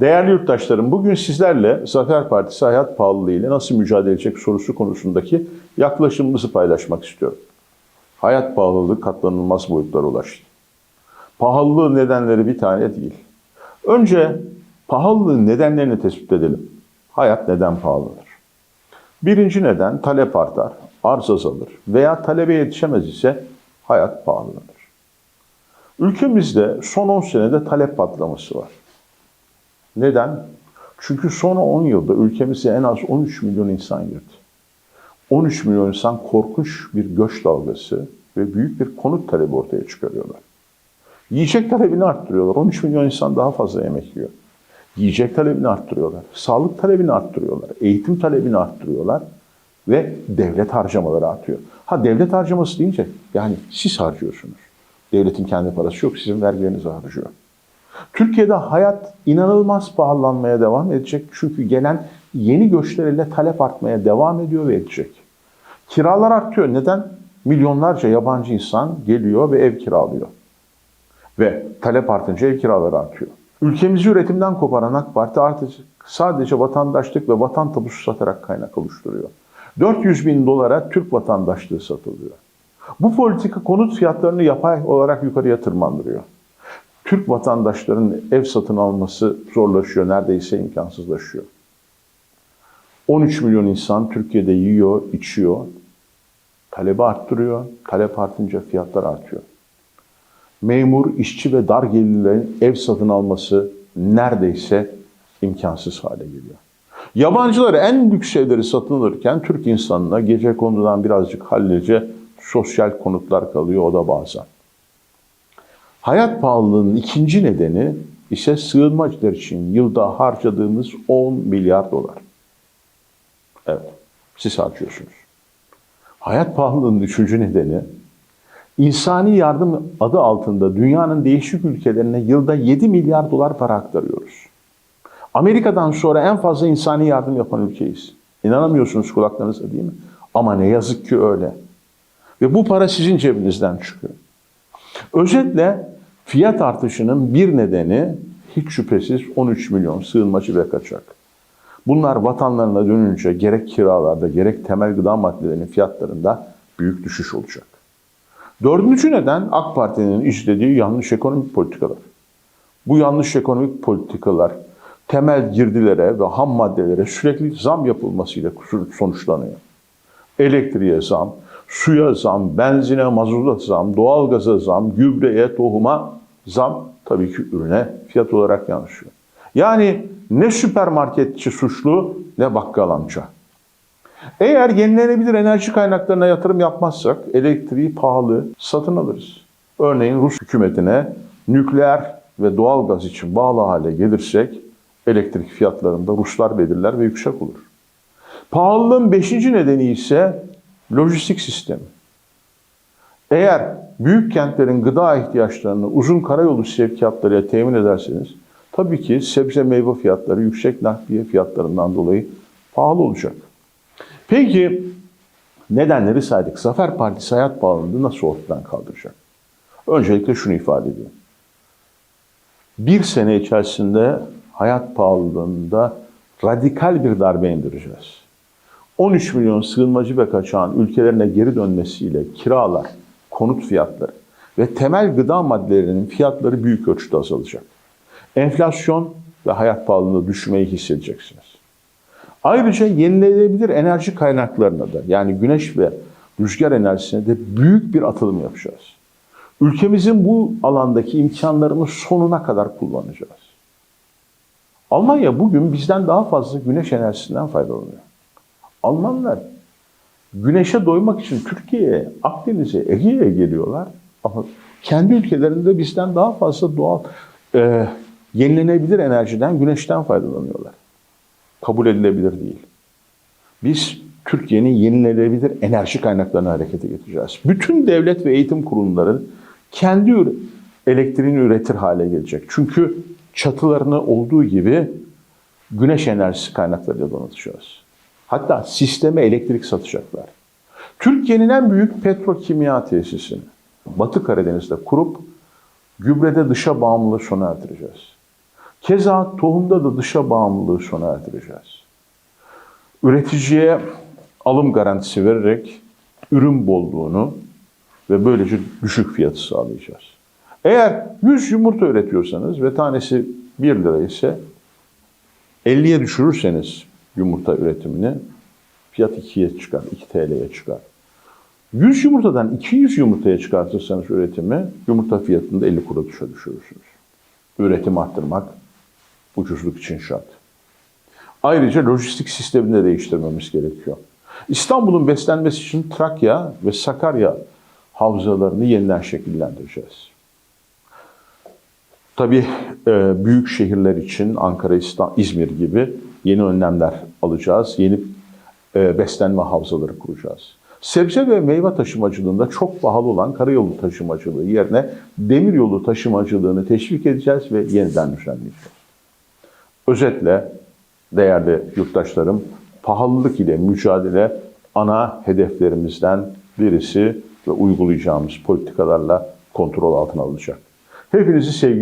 Değerli yurttaşlarım, bugün sizlerle Zafer Partisi hayat pahalılığı ile nasıl mücadele edecek sorusu konusundaki yaklaşımımızı paylaşmak istiyorum. Hayat pahalılığı katlanılmaz boyutlara ulaştı. Pahalılığın nedenleri bir tane değil. Önce pahalılığın nedenlerini tespit edelim. Hayat neden pahalıdır? Birinci neden talep artar, arz azalır veya talebe yetişemez ise hayat pahalanır. Ülkemizde son 10 senede talep patlaması var. Neden? Çünkü son 10 yılda ülkemize en az 13 milyon insan girdi. 13 milyon insan korkunç bir göç dalgası ve büyük bir konut talebi ortaya çıkarıyorlar. Yiyecek talebini arttırıyorlar. 13 milyon insan daha fazla yemek yiyor. Yiyecek talebini arttırıyorlar. Sağlık talebini arttırıyorlar. Eğitim talebini arttırıyorlar. Ve devlet harcamaları artıyor. Ha devlet harcaması deyince yani siz harcıyorsunuz. Devletin kendi parası yok. Sizin vergileriniz harcıyor. Türkiye'de hayat inanılmaz pahalanmaya devam edecek. Çünkü gelen yeni göçlerle talep artmaya devam ediyor ve edecek. Kiralar artıyor. Neden? Milyonlarca yabancı insan geliyor ve ev kiralıyor. Ve talep artınca ev kiraları artıyor. Ülkemizi üretimden koparan AK Parti artık sadece vatandaşlık ve vatan tapusu satarak kaynak oluşturuyor. 400 bin dolara Türk vatandaşlığı satılıyor. Bu politika konut fiyatlarını yapay olarak yukarıya tırmandırıyor. Türk vatandaşlarının ev satın alması zorlaşıyor, neredeyse imkansızlaşıyor. 13 milyon insan Türkiye'de yiyor, içiyor, talebi arttırıyor, talep artınca fiyatlar artıyor. Memur, işçi ve dar gelirlerin ev satın alması neredeyse imkansız hale geliyor. Yabancılar en lüks evleri satın alırken Türk insanına gece konudan birazcık hallice sosyal konutlar kalıyor o da bazen. Hayat pahalılığının ikinci nedeni ise sığınmacılar için yılda harcadığımız 10 milyar dolar. Evet, siz harcıyorsunuz. Hayat pahalılığının üçüncü nedeni insani yardım adı altında dünyanın değişik ülkelerine yılda 7 milyar dolar para aktarıyoruz. Amerika'dan sonra en fazla insani yardım yapan ülkeyiz. İnanamıyorsunuz kulaklarınıza değil mi? Ama ne yazık ki öyle. Ve bu para sizin cebinizden çıkıyor. Özetle fiyat artışının bir nedeni hiç şüphesiz 13 milyon sığınmacı ve kaçak. Bunlar vatanlarına dönünce gerek kiralarda gerek temel gıda maddelerinin fiyatlarında büyük düşüş olacak. Dördüncü neden AK Parti'nin işlediği yanlış ekonomik politikalar. Bu yanlış ekonomik politikalar temel girdilere ve ham maddelere sürekli zam yapılmasıyla sonuçlanıyor. Elektriğe zam, suya zam, benzine, mazota zam, doğalgaza zam, gübreye, tohuma zam tabii ki ürüne fiyat olarak yansıyor. Yani ne süpermarketçi suçlu ne bakkal amca. Eğer yenilenebilir enerji kaynaklarına yatırım yapmazsak elektriği pahalı satın alırız. Örneğin Rus hükümetine nükleer ve doğalgaz için bağlı hale gelirsek elektrik fiyatlarında Ruslar belirler ve yüksek olur. Pahalılığın beşinci nedeni ise lojistik sistemi. Eğer büyük kentlerin gıda ihtiyaçlarını uzun karayolu sevkiyatlarıyla temin ederseniz tabii ki sebze meyve fiyatları yüksek nakliye fiyatlarından dolayı pahalı olacak. Peki nedenleri saydık. Zafer Partisi hayat pahalılığını nasıl ortadan kaldıracak? Öncelikle şunu ifade edeyim. Bir sene içerisinde hayat pahalılığında radikal bir darbe indireceğiz. 13 milyon sığınmacı ve kaçağın ülkelerine geri dönmesiyle kiralar, konut fiyatları ve temel gıda maddelerinin fiyatları büyük ölçüde azalacak. Enflasyon ve hayat pahalılığında düşmeyi hissedeceksiniz. Ayrıca yenilenebilir enerji kaynaklarına da yani güneş ve rüzgar enerjisine de büyük bir atılım yapacağız. Ülkemizin bu alandaki imkanlarını sonuna kadar kullanacağız. Almanya bugün bizden daha fazla güneş enerjisinden faydalanıyor. Almanlar güneşe doymak için Türkiye'ye, Akdeniz'e, Ege'ye geliyorlar. Ama kendi ülkelerinde bizden daha fazla doğal e, yenilenebilir enerjiden, güneşten faydalanıyorlar. Kabul edilebilir değil. Biz Türkiye'nin yenilenebilir enerji kaynaklarını harekete getireceğiz. Bütün devlet ve eğitim kurumları kendi elektriğini üretir hale gelecek. Çünkü çatılarını olduğu gibi güneş enerjisi kaynaklarıyla donatacağız. Hatta sisteme elektrik satacaklar. Türkiye'nin en büyük petrokimya tesisini Batı Karadeniz'de kurup gübrede dışa bağımlılığı sona erdireceğiz. Keza tohumda da dışa bağımlılığı sona erdireceğiz. Üreticiye alım garantisi vererek ürün bolluğunu ve böylece düşük fiyatı sağlayacağız. Eğer 100 yumurta üretiyorsanız ve tanesi 1 lira ise 50'ye düşürürseniz yumurta üretimini fiyat 2'ye çıkar, 2 TL'ye çıkar. 100 yumurtadan 200 yumurtaya çıkartırsanız üretimi yumurta fiyatında 50 kuruşa düşürürsünüz. Üretim arttırmak ucuzluk için şart. Ayrıca lojistik sistemini de değiştirmemiz gerekiyor. İstanbul'un beslenmesi için Trakya ve Sakarya havzalarını yeniden şekillendireceğiz. Tabii e, büyük şehirler için Ankara, İzmir gibi yeni önlemler alacağız. Yeni e, beslenme havzaları kuracağız. Sebze ve meyve taşımacılığında çok pahalı olan karayolu taşımacılığı yerine demiryolu taşımacılığını teşvik edeceğiz ve yeniden düzenleyeceğiz. Özetle değerli yurttaşlarım, pahalılık ile mücadele ana hedeflerimizden birisi ve uygulayacağımız politikalarla kontrol altına alınacak. Hepinizi sevgiyle